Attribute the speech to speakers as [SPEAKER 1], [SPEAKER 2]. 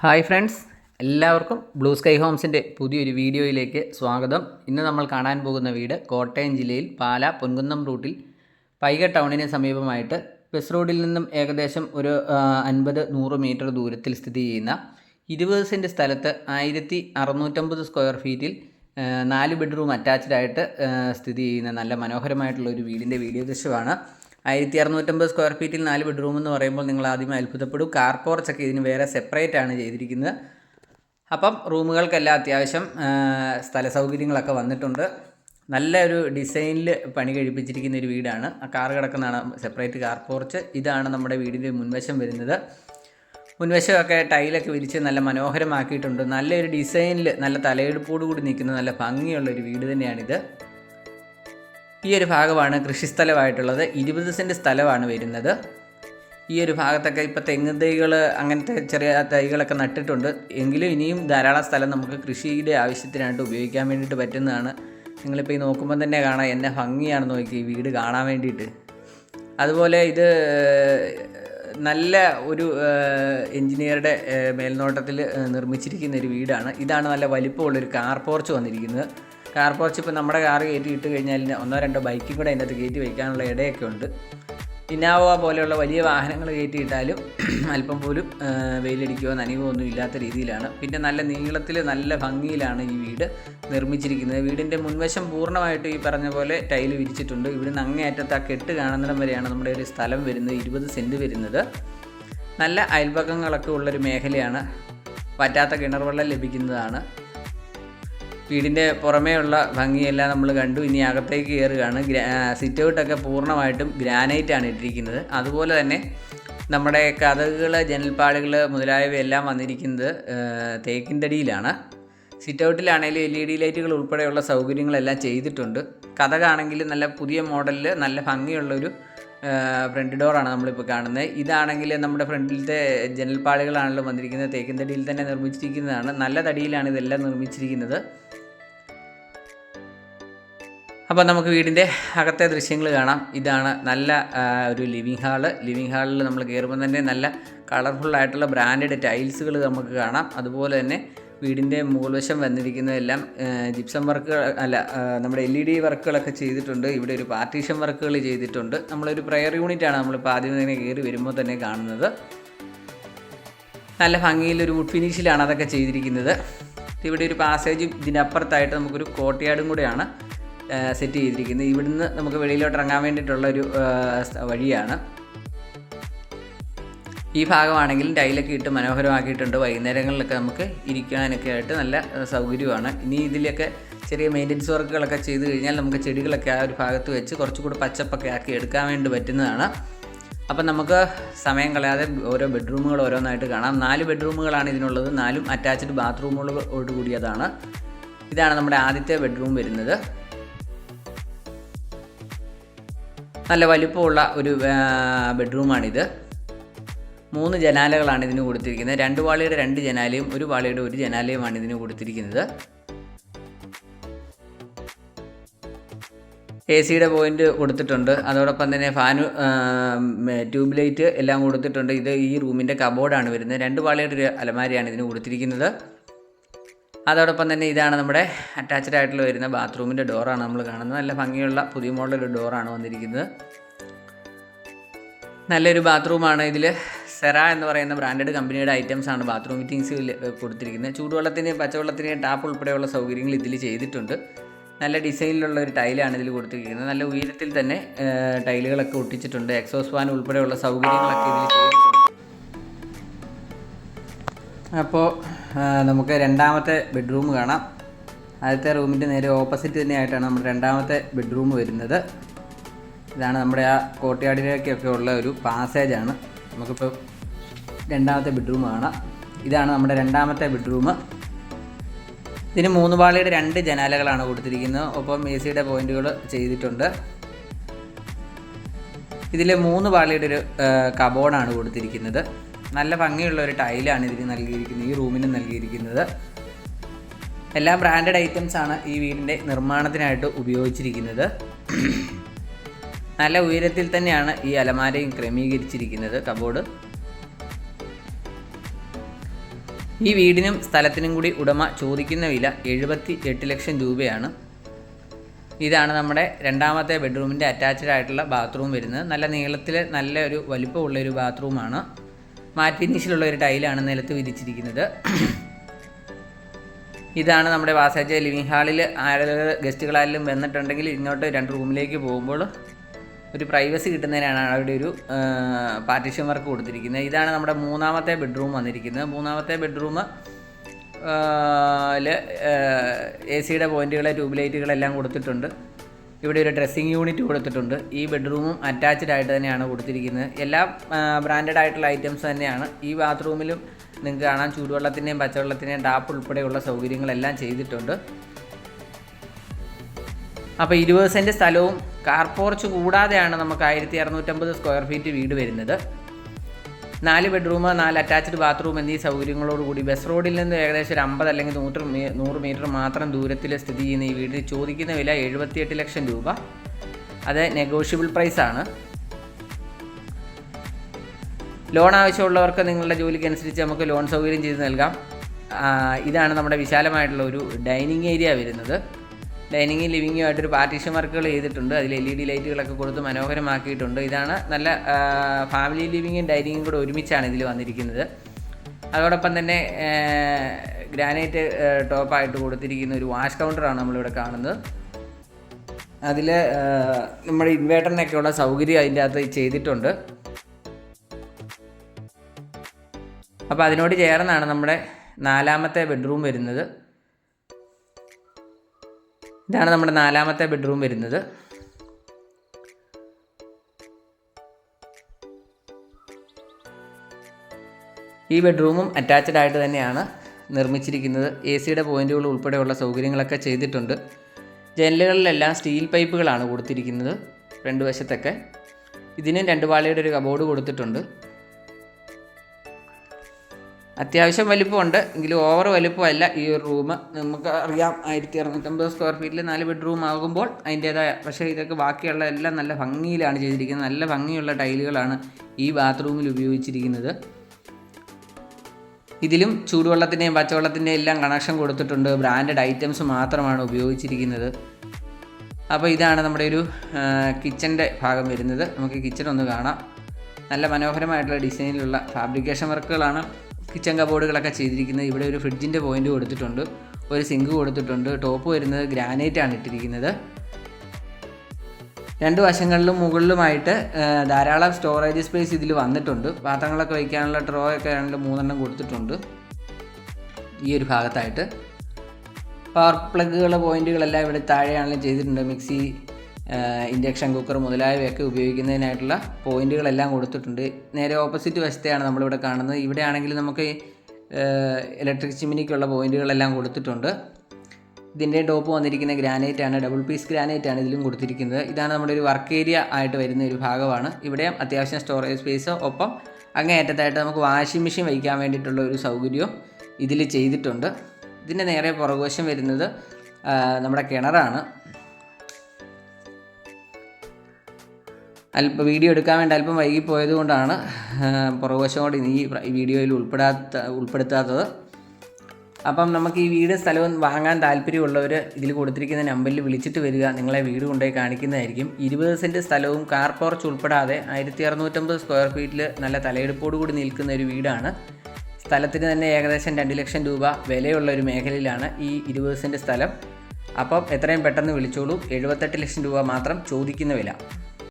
[SPEAKER 1] Hi friends എല്ലാവർക്കും blue sky ഹോംസിന്റെ പുതിയൊരു വീഡിയോയിലേക്ക് സ്വാഗതം. ഇന്ന് നമ്മൾ കാണാൻ പോകുന്ന വീട് കോട്ടയം ജില്ലയിൽ പാല പൊൻകുന്നം റൂട്ടിൽ പൈക ടൗണിന് സമീപമായിട്ട് ബസ് റോഡിൽ നിന്നും ഏകദേശം ഒരു അൻപത് നൂറ് മീറ്റർ ദൂരത്തിൽ സ്ഥിതി ചെയ്യുന്ന ഇരുപത് സെന്റ് സ്ഥലത്ത് ആയിരത്തി അറുന്നൂറ്റമ്പത് സ്ക്വയർ ഫീറ്റിൽ നാല് ബെഡ്റൂം അറ്റാച്ച്ഡ് ആയിട്ട് സ്ഥിതി ചെയ്യുന്ന നല്ല മനോഹരമായിട്ടുള്ള ഒരു വീടിന്റെ വീഡിയോ ദൃശ്യമാണ്. ആയിരത്തി അറുന്നൂറ്റമ്പത് സ്ക്വയർ ഫീറ്റിൽ നാല് ബെഡ്റൂം എന്ന് പറയുമ്പോൾ നിങ്ങൾ ആദ്യം അത്ഭുതപ്പെടും. കാർ പോർച്ചൊക്കെ ഇതിന് വേറെ സെപ്പറേറ്റ് ആണ് ചെയ്തിരിക്കുന്നത്. അപ്പം റൂമുകൾക്കെല്ലാം അത്യാവശ്യം സ്ഥല സൗകര്യങ്ങളൊക്കെ വന്നിട്ടുണ്ട്. നല്ല ഒരു ഡിസൈനിൽ പണി കഴിപ്പിച്ചിരിക്കുന്ന ഒരു വീടാണ്. ആ കാർ കിടക്കുന്നതാണ് സെപ്പറേറ്റ് കാർ പോർച്ച് ഇതാണ് നമ്മുടെ വീടിന്റെ മുൻവശം വരുന്നത്. മുൻവശമൊക്കെ ടൈലൊക്കെ വിരിച്ച് നല്ല മനോഹരമാക്കിയിട്ടുണ്ട്. നല്ലൊരു ഡിസൈനിൽ നല്ല തലയെടുപ്പോടുകൂടി നിൽക്കുന്ന നല്ല ഭംഗിയുള്ള ഒരു വീട് തന്നെയാണിത്. ഈ ഒരു ഭാഗമാണ് കൃഷിസ്ഥലമായിട്ടുള്ളത്. ഇരുപത് സെന്റ് സ്ഥലമാണ് വരുന്നത്. ഈ ഒരു ഭാഗത്തൊക്കെ ഇപ്പോൾ തെങ്ങ് തൈകൾ അങ്ങനത്തെ ചെറിയ തൈകളൊക്കെ നട്ടിട്ടുണ്ട്. എങ്കിലും ഇനിയും ധാരാളം സ്ഥലം നമുക്ക് കൃഷിയുടെ ആവശ്യത്തിനായിട്ട് ഉപയോഗിക്കാൻ വേണ്ടിയിട്ട് പറ്റുന്നതാണ്. നിങ്ങളിപ്പോൾ ഈ നോക്കുമ്പോൾ തന്നെ കാണാം എന്നെ ഭംഗിയാണ് നോക്കി ഈ വീട് കാണാൻ വേണ്ടിയിട്ട്. അതുപോലെ ഇത് നല്ല ഒരു എഞ്ചിനീയറുടെ മേൽനോട്ടത്തിൽ നിർമ്മിച്ചിരിക്കുന്ന ഒരു വീടാണ്. ഇതാണ് നല്ല വലിപ്പമുള്ളൊരു കാർ പോർച്ച് വന്നിരിക്കുന്നത്. കാർ പോർച്ച് ഇപ്പോൾ നമ്മുടെ കാർ കയറ്റി ഇട്ട് കഴിഞ്ഞാൽ ഒന്നോ രണ്ടോ ബൈക്കും കൂടെ അതിനകത്ത് കയറ്റി വയ്ക്കാനുള്ള ഇടയൊക്കെ ഉണ്ട്. ഇന്നാവ പോലെയുള്ള വലിയ വാഹനങ്ങൾ കയറ്റിയിട്ടാലും അല്പം പോലും വെയിലടിക്കുകയോ നനയുകയോ ഒന്നും ഇല്ലാത്ത രീതിയിലാണ്. പിന്നെ നല്ല നീളത്തിൽ നല്ല ഭംഗിയിലാണ് ഈ വീട് നിർമ്മിച്ചിരിക്കുന്നത്. വീടിന്റെ മുൻവശം പൂർണമായിട്ട് ഈ പറഞ്ഞ പോലെ ടൈൽ വിരിച്ചിട്ടുണ്ട്. ഇവിടുന്ന് അങ്ങേയറ്റത്ത് ആ കെട്ട് കാണുന്നിടം വരെയാണ് നമ്മുടെ ഒരു സ്ഥലം വരുന്നത്. ഇരുപത് സെന്റ് വരുന്നത്. നല്ല അയൽപക്കങ്ങളൊക്കെ ഉള്ളൊരു മേഖലയാണ്. വറ്റാത്ത കിണർ വെള്ളം ലഭിക്കുന്നതാണ്. വീടിന്റെ പുറമേയുള്ള ഭംഗിയെല്ലാം നമ്മൾ കണ്ടു. ഇനി അകത്തേക്ക് കയറുകയാണ്. സിറ്റ് ഔട്ടൊക്കെ പൂർണമായിട്ടും ഗ്രാനൈറ്റ് ആണ് ഇട്ടിരിക്കുന്നത്. അതുപോലെ തന്നെ നമ്മുടെ കഥകൾ ജനൽപ്പാടുകൾ മുതലായവയെല്ലാം വന്നിരിക്കുന്നത് തേക്കിന്റെ അടിയിലാണ്. സിറ്റ് ഔട്ടിലാണെങ്കിലും എൽ ഇ ഡി ലൈറ്റുകൾ ഉൾപ്പെടെയുള്ള സൗകര്യങ്ങളെല്ലാം ചെയ്തിട്ടുണ്ട്. കഥകാണെങ്കിൽ നല്ല പുതിയ മോഡലിൽ നല്ല ഭംഗിയുള്ളൊരു ഫ്രണ്ട് ഡോറാണ് നമ്മളിപ്പോൾ കാണുന്നത്. ഇതാണെങ്കിൽ നമ്മുടെ ഫ്രണ്ടിലത്തെ ജനൽപ്പാടുകളാണല്ലോ വന്നിരിക്കുന്നത്. തേക്കിൻ തടിയിൽ തന്നെ നിർമ്മിച്ചിരിക്കുന്നതാണ്. നല്ല തടിയിലാണ് ഇതെല്ലാം നിർമ്മിച്ചിരിക്കുന്നത്. അപ്പോൾ നമുക്ക് വീടിന്റെ അകത്തെ ദൃശ്യങ്ങൾ കാണാം. ഇതാണ് നല്ല ഒരു ലിവിങ് ഹാൾ ലിവിങ് ഹാളിൽ നമ്മൾ കയറുമ്പോൾ തന്നെ നല്ല കളർഫുള്ളായിട്ടുള്ള ബ്രാൻഡഡ് ടൈൽസുകൾ നമുക്ക് കാണാം. അതുപോലെ തന്നെ വീടിന്റെ മുകൾവശം വന്നിരിക്കുന്നതെല്ലാം ജിപ്സം വർക്കുകൾ അല്ല നമ്മുടെ എൽ ഇ ഡി വർക്കുകളൊക്കെ ചെയ്തിട്ടുണ്ട്. ഇവിടെ ഒരു പാർട്ടീഷൻ വർക്കുകൾ ചെയ്തിട്ടുണ്ട്. നമ്മളൊരു പ്രയർ യൂണിറ്റാണ് നമ്മളിപ്പോൾ ആദ്യം തന്നെ കയറി വരുമ്പോൾ തന്നെ കാണുന്നത്. നല്ല ഭംഗിയിൽ ഒരു വുഡ് ഫിനിഷിലാണ് അതൊക്കെ ചെയ്തിരിക്കുന്നത്. ഇവിടെ ഒരു പാസേജും ഇതിനപ്പുറത്തായിട്ട് നമുക്കൊരു കോട്ടയാടും കൂടെയാണ്. സെറ്റ് ചെയ്തിരിക്കുന്നത്. ഇവിടുന്ന് നമുക്ക് വെളിയിലോട്ട് ഇറങ്ങാൻ വേണ്ടിയിട്ടുള്ള ഒരു വഴിയാണ്. ഈ ഭാഗമാണെങ്കിലും ടൈലൊക്കെ ഇട്ട് മനോഹരമാക്കിയിട്ടുണ്ട്. വൈകുന്നേരങ്ങളിലൊക്കെ നമുക്ക് ഇരിക്കാനൊക്കെ ആയിട്ട് നല്ല സൗകര്യമാണ്. ഇനി ഇതിലൊക്കെ ചെറിയ മെയിന്റനൻസ് വർക്കുകളൊക്കെ ചെയ്ത് കഴിഞ്ഞാൽ നമുക്ക് ചെടികളൊക്കെ ആ ഒരു ഭാഗത്ത് വെച്ച് കുറച്ചുകൂടി പച്ചപ്പൊക്കെ ആക്കി എടുക്കാൻ വേണ്ടി പറ്റുന്നതാണ്. അപ്പം നമുക്ക് സമയം കളയാതെ ഓരോ ബെഡ്റൂമുകൾ ഓരോന്നായിട്ട് കാണാം. നാല് ബെഡ്റൂമുകളാണ് ഇതിനുള്ളത്. നാലും അറ്റാച്ച്ഡ് ബാത്റൂമുകളോട് കൂടിയതാണ്. ഇതാണ് നമ്മുടെ ആദ്യത്തെ ബെഡ്റൂം വരുന്നത്. നല്ല വലിപ്പമുള്ള ഒരു ബെഡ്റൂമാണിത്. മൂന്ന് ജനാലകളാണ് ഇതിന് കൊടുത്തിരിക്കുന്നത്. രണ്ട് വാളിയുടെ രണ്ട് ജനാലയും ഒരു വാളിയുടെ ഒരു ജനാലയുമാണ് ഇതിന് കൊടുത്തിരിക്കുന്നത്. എ സിയുടെ പോയിന്റ് കൊടുത്തിട്ടുണ്ട്. അതോടൊപ്പം തന്നെ ഫാന് ട്യൂബ് ലൈറ്റ് എല്ലാം കൊടുത്തിട്ടുണ്ട്. ഇത് ഈ റൂമിന്റെ കബോർഡാണ് വരുന്നത്. രണ്ട് വാളിയുടെ ഒരു അലമാരിയാണ് ഇതിന് കൊടുത്തിരിക്കുന്നത്. അതോടൊപ്പം തന്നെ ഇതാണ് നമ്മുടെ അറ്റാച്ച്ഡ് ആയിട്ടുള്ള വരുന്ന ബാത്റൂമിന്റെ ഡോറാണ് നമ്മൾ കാണുന്നത്. നല്ല ഭംഗിയുള്ള പുതിയ മോഡൽ ഡോറാണ് വന്നിരിക്കുന്നത്. നല്ലൊരു ബാത്റൂമാണ് ഇതിൽ. സെറ എന്ന് പറയുന്ന ബ്രാൻഡഡ് കമ്പനിയുടെ ഐറ്റംസ് ആണ് ബാത്റൂം ഫിറ്റിങ്സിൽ കൊടുത്തിരിക്കുന്നത്. ചൂടുവെള്ളത്തിന് പച്ചവെള്ളത്തിന് ടാപ്പ് ഉൾപ്പെടെയുള്ള സൗകര്യങ്ങൾ ഇതിൽ ചെയ്തിട്ടുണ്ട്. നല്ല ഡിസൈനിലുള്ള ഒരു ടൈലാണ് ഇതിൽ കൊടുത്തിരിക്കുന്നത്. നല്ല ഉയരത്തിൽ തന്നെ ടൈലുകളൊക്കെ ഒട്ടിച്ചിട്ടുണ്ട്. എക്സോസ് ഫാൻ ഉൾപ്പെടെയുള്ള സൗകര്യങ്ങളൊക്കെ ഇതിൽ ചെയ്തിട്ടുണ്ട്. അപ്പോൾ നമുക്ക് രണ്ടാമത്തെ ബെഡ്റൂം കാണാം. ആദ്യത്തെ റൂമിന്റെ നേരെ ഓപ്പോസിറ്റ് തന്നെയായിട്ടാണ് നമ്മുടെ രണ്ടാമത്തെ ബെഡ്റൂം വരുന്നത്. ഇതാണ് നമ്മുടെ ആ കോട്ടയാടിലേക്കൊക്കെ ഉള്ള ഒരു പാസേജാണ് നമുക്കിപ്പോൾ രണ്ടാമത്തെ ബെഡ്റൂം കാണാം. ഇതാണ് നമ്മുടെ രണ്ടാമത്തെ ബെഡ്റൂം ഇതിന് മൂന്ന് പാളിയുടെ രണ്ട് ജനാലകളാണ് കൊടുത്തിരിക്കുന്നത്. ഒപ്പം എ സിയുടെ പോയിന്റുകൾ ചെയ്തിട്ടുണ്ട്. ഇതിൽ മൂന്ന് പാളിയുടെ ഒരു കബോർഡാണ് കൊടുത്തിരിക്കുന്നത്. നല്ല ഭംഗിയുള്ള ഒരു ടൈലാണ് ഇതിന് നൽകിയിരിക്കുന്നത് ഈ റൂമിന് നൽകിയിരിക്കുന്നത്. എല്ലാ ബ്രാൻഡഡ് ഐറ്റംസ് ആണ് ഈ വീടിന്റെ നിർമ്മാണത്തിനായിട്ട് ഉപയോഗിച്ചിരിക്കുന്നത്. നല്ല ഉയരത്തിൽ തന്നെയാണ് ഈ അലമാരയും ക്രമീകരിച്ചിരിക്കുന്നത് കബോർഡ്. ഈ വീടിനും സ്ഥലത്തിനും കൂടി ഉടമ ചോദിക്കുന്ന വില എഴുപത്തി എട്ട് ലക്ഷം രൂപയാണ്. ഇതാണ് നമ്മുടെ രണ്ടാമത്തെ ബെഡ്റൂമിന്റെ അറ്റാച്ച്ഡ് ആയിട്ടുള്ള ബാത്റൂം വരുന്നത്. നല്ല നീളത്തിൽ നല്ല ഒരു വലിപ്പമുള്ള ഒരു ബാത്റൂമാണ്. മാറ്റ് ഫിനിഷിലുള്ള ഒരു ടൈലാണ് നിലത്ത് വിരിച്ചിരിക്കുന്നത്. ഇതാണ് നമ്മുടെ വാസാജ ലിവിങ് ഹാളിൽ ആരെങ്കിലും ഗസ്റ്റുകളായാലും വന്നിട്ടുണ്ടെങ്കിൽ ഇങ്ങോട്ട് രണ്ട് റൂമിലേക്ക് പോകുമ്പോൾ ഒരു പ്രൈവസി കിട്ടുന്നതിനാണ് അവിടെ ഒരു പാർട്ടീഷൻ വർക്ക് കൊടുത്തിരിക്കുന്നത്. ഇതാണ് നമ്മുടെ മൂന്നാമത്തെ ബെഡ്റൂം വന്നിരിക്കുന്നത്. മൂന്നാമത്തെ ബെഡ്റൂം എ സിയുടെ പോയിന്റുകളെ ട്യൂബ് ലൈറ്റുകളെല്ലാം കൊടുത്തിട്ടുണ്ട്. ഇവിടെ ഒരു ഡ്രസ്സിങ് യൂണിറ്റ് കൊടുത്തിട്ടുണ്ട്. ഈ ബെഡ്റൂമും അറ്റാച്ച്ഡ് ആയിട്ട് തന്നെയാണ് കൊടുത്തിരിക്കുന്നത്. എല്ലാ ബ്രാൻഡഡ് ആയിട്ടുള്ള ഐറ്റംസ് തന്നെയാണ്. ഈ ബാത്റൂമിലും നിങ്ങൾക്ക് കാണാൻ ചൂടുവെള്ളത്തിന്റെയും പച്ചവെള്ളത്തിന്റെയും ടാപ്പ് ഉൾപ്പെടെയുള്ള സൗകര്യങ്ങളെല്ലാം ചെയ്തിട്ടുണ്ട്. അപ്പോൾ ഇരുപത് സെന്റ് സ്ഥലവും കാർ പോർച്ച് കൂടാതെയാണ് നമുക്ക് ആയിരത്തി അറുന്നൂറ്റമ്പത് സ്ക്വയർ ഫീറ്റ് വീട് വരുന്നത്. നാല് ബെഡ്റൂം നാല് അറ്റാച്ച്ഡ് ബാത്റൂം എന്നീ സൗകര്യങ്ങളോടുകൂടി ബസ് റോഡിൽ നിന്ന് ഏകദേശം ഒരു അമ്പത് അല്ലെങ്കിൽ നൂറ് നൂറ് മീറ്റർ മാത്രം ദൂരത്തിൽ സ്ഥിതി ചെയ്യുന്ന ഈ വീടിന് ചോദിക്കുന്ന വില എഴുപത്തിയെട്ട് ലക്ഷം രൂപ. അത് നെഗോഷ്യബിൾ പ്രൈസ് ആണ്. ലോൺ ആവശ്യമുള്ളവർക്ക് നിങ്ങളുടെ ജോലിക്കനുസരിച്ച് നമുക്ക് ലോൺ സൗകര്യം ചെയ്ത് നൽകാം. ഇതാണ് നമ്മുടെ വിശാലമായിട്ടുള്ള ഒരു ഡൈനിങ് ഏരിയ വരുന്നത്. ഡൈനിങ്ങും ലിവിങ്ങും ആയിട്ടൊരു പാർട്ടീഷൻ വർക്കുകൾ ചെയ്തിട്ടുണ്ട്. അതിൽ എൽ ഇ ഡി ലൈറ്റുകളൊക്കെ കൊടുത്ത് മനോഹരമാക്കിയിട്ടുണ്ട്. ഇതാണ് നല്ല ഫാമിലി ലിവിങ്ങും ഡൈനിങ്ങും കൂടെ ഒരുമിച്ചാണ് ഇതിൽ വന്നിരിക്കുന്നത്. അതോടൊപ്പം തന്നെ ഗ്രാനൈറ്റ് ടോപ്പായിട്ട് കൊടുത്തിരിക്കുന്ന ഒരു വാഷ് കൗണ്ടറാണ് നമ്മളിവിടെ കാണുന്നത്. അതിൽ നമ്മുടെ ഇൻവേർട്ടറിനൊക്കെയുള്ള സൗകര്യം അതിന്റെ അകത്ത് ചെയ്തിട്ടുണ്ട്. അപ്പോൾ അതിനോട് ചേർന്നാണ് നമ്മുടെ നാലാമത്തെ ബെഡ്റൂം വരുന്നത്. ഇതാണ് നമ്മുടെ നാലാമത്തെ ബെഡ്റൂം വരുന്നത്. ഈ ബെഡ്റൂമും അറ്റാച്ച്ഡ് ആയിട്ട് തന്നെയാണ് നിർമ്മിച്ചിരിക്കുന്നത്. എ സിയുടെ പോയിന്റുകൾ ഉൾപ്പെടെയുള്ള സൗകര്യങ്ങളൊക്കെ ചെയ്തിട്ടുണ്ട്. ജനലുകളിലെല്ലാം സ്റ്റീൽ പൈപ്പുകളാണ് കൊടുത്തിരിക്കുന്നത്. രണ്ട് വശത്തൊക്കെ. ഇതിനും രണ്ട് പാളിയുടെ ഒരു കബോർഡ് കൊടുത്തിട്ടുണ്ട്. അത്യാവശ്യം വലിപ്പമുണ്ട്. എങ്കിലും ഓവർ വലിപ്പമല്ല. ഈ ഒരു റൂം നമുക്ക് അറിയാം. ആയിരത്തി അറുന്നൂറ്റമ്പത് സ്ക്വയർ ഫീറ്റിൽ നാല് ബെഡ്റൂം ആകുമ്പോൾ അതിന്റേതായ പക്ഷേ ഇതൊക്കെ ബാക്കിയുള്ള എല്ലാം നല്ല ഭംഗിയിലാണ് ചെയ്തിരിക്കുന്നത്. നല്ല ഭംഗിയുള്ള ടൈലുകളാണ് ഈ ബാത്റൂമിൽ ഉപയോഗിച്ചിരിക്കുന്നത്. ഇതിലും ചൂടുവെള്ളത്തിന്റെയും പച്ചവെള്ളത്തിന്റെയും എല്ലാം കണക്ഷൻ കൊടുത്തിട്ടുണ്ട്. ബ്രാൻഡഡ് ഐറ്റംസ് മാത്രമാണ് ഉപയോഗിച്ചിരിക്കുന്നത്. അപ്പോൾ ഇതാണ് നമ്മുടെ ഒരു കിച്ചന്റെ ഭാഗം വരുന്നത്. നമുക്ക് കിച്ചൺ ഒന്ന് കാണാം. നല്ല മനോഹരമായിട്ടുള്ള ഡിസൈനിലുള്ള ഫാബ്രിക്കേഷൻ വർക്കുകളാണ് കിച്ചൺ കബോർഡുകളൊക്കെ ചെയ്തിരിക്കുന്നത്. ഇവിടെ ഒരു ഫ്രിഡ്ജിന്റെ പോയിന്റ് കൊടുത്തിട്ടുണ്ട്. ഒരു സിങ്ക് കൊടുത്തിട്ടുണ്ട്. ടോപ്പ് വരുന്നത് ഗ്രാനൈറ്റ് ആണ് ഇട്ടിരിക്കുന്നത്. രണ്ട് വശങ്ങളിലും മുകളിലുമായിട്ട് ധാരാളം സ്റ്റോറേജ് സ്പേസ് ഇതിൽ വന്നിട്ടുണ്ട്. പാത്രങ്ങളൊക്കെ വയ്ക്കാനുള്ള ട്രോ ഒക്കെ രണ്ട് മൂന്നെണ്ണം കൊടുത്തിട്ടുണ്ട്. ഈ ഒരു ഭാഗത്തായിട്ട്. പവർ പ്ലഗുകൾ പോയിന്റുകളെല്ലാം ഇവിടെ താഴെയാണെങ്കിലും ചെയ്തിട്ടുണ്ട്. മിക്സി ഇൻഡക്ഷൻ കുക്കർ മുതലായവയൊക്കെ ഉപയോഗിക്കുന്നതിനായിട്ടുള്ള പോയിന്റുകളെല്ലാം കൊടുത്തിട്ടുണ്ട്. നേരെ ഓപ്പോസിറ്റ് വശത്തെയാണ് നമ്മളിവിടെ കാണുന്നത്. ഇവിടെ ആണെങ്കിൽ നമുക്ക് ഇലക്ട്രിക് ചിമ്മിനിക്കുള്ള പോയിന്റുകളെല്ലാം കൊടുത്തിട്ടുണ്ട്. ഇതിന്റെ ടോപ്പ് വന്നിരിക്കുന്ന ഗ്രാനൈറ്റ് ആണ് ഡബിൾ പീസ് ഗ്രാനൈറ്റ് ആണ് ഇതിലും കൊടുത്തിരിക്കുന്നത്. ഇതാണ് നമ്മുടെ ഒരു വർക്ക് ഏരിയ ആയിട്ട് വരുന്ന ഒരു ഭാഗമാണ്. ഇവിടെ അത്യാവശ്യം സ്റ്റോറേജ് സ്പേസ് ഒപ്പം അങ്ങേയറ്റത്തായിട്ട് നമുക്ക് വാഷിംഗ് മെഷീൻ വയ്ക്കാൻ വേണ്ടിയിട്ടുള്ള ഒരു സൗകര്യവും ഇതിൽ ചെയ്തിട്ടുണ്ട്. ഇതിന്റെ നേരെ പുറകുവശം വരുന്നത് നമ്മുടെ കിണറാണ്. അല്പം വീഡിയോ എടുക്കാൻ വേണ്ടി അല്പം വൈകിപ്പോയത് കൊണ്ടാണ് പുറകുവശം കൂടി ഈ വീഡിയോയിൽ ഉൾപ്പെടാത്ത ഉൾപ്പെടുത്താത്തത്. അപ്പം നമുക്ക് ഈ വീട് സ്ഥലവും വാങ്ങാൻ താല്പര്യമുള്ളവർ ഇതിൽ കൊടുത്തിരിക്കുന്ന നമ്പറിൽ വിളിച്ചിട്ട് വരിക. നിങ്ങളെ വീട് കൊണ്ടുപോയി കാണിക്കുന്നതായിരിക്കും. ഇരുപത് സെന്റ് സ്ഥലവും കാർ പോർച്ച് ഉൾപ്പെടാതെ ആയിരത്തി അറുന്നൂറ്റമ്പത് സ്ക്വയർ ഫീറ്റിൽ നല്ല തലയെടുപ്പോടുകൂടി നിൽക്കുന്ന ഒരു വീടാണ്. സ്ഥലത്തിന് തന്നെ ഏകദേശം രണ്ട് ലക്ഷം രൂപ വിലയുള്ള ഒരു മേഖലയിലാണ് ഈ ഇരുപത് സെന്റ് സ്ഥലം. അപ്പം എത്രയും പെട്ടെന്ന് വിളിച്ചോളൂ. എഴുപത്തെട്ട് ലക്ഷം രൂപ മാത്രം ചോദിക്കുന്ന വില.